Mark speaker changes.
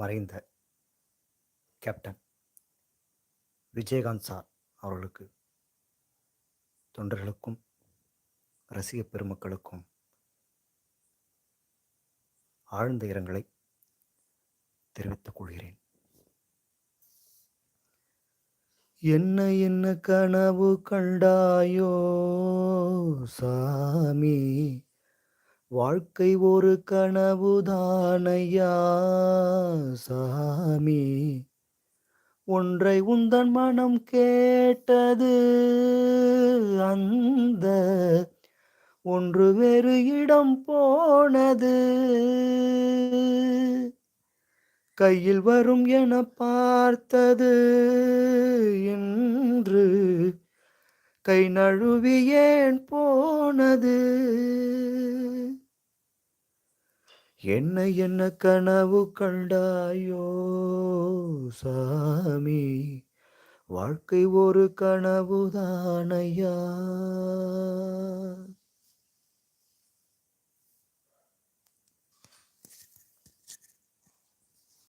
Speaker 1: மறைந்த captain Vijayakanth sir அவர்களுக்கு தொண்டர்களுக்கும் ரசிக பெருமக்களுக்கும் ஆழ்ந்த இரங்கலை தெரிவித்துக் கொள்கிறேன். என்ன என்ன கனவு கண்டாயோ சாமி? வாழ்க்கை ஒரு கனவுதானையா சாமி? ஒன்றை உந்தன் மனம் கேட்டது அந்த ஒன்று வேறு இடம் போனது. கையில் வரும் என பார்த்தது என்று கை நழுவி ஏன் போனது? என்ன என்ன கனவு கண்டாயோ சாமி? வாழ்க்கை ஒரு கனவுதானையா?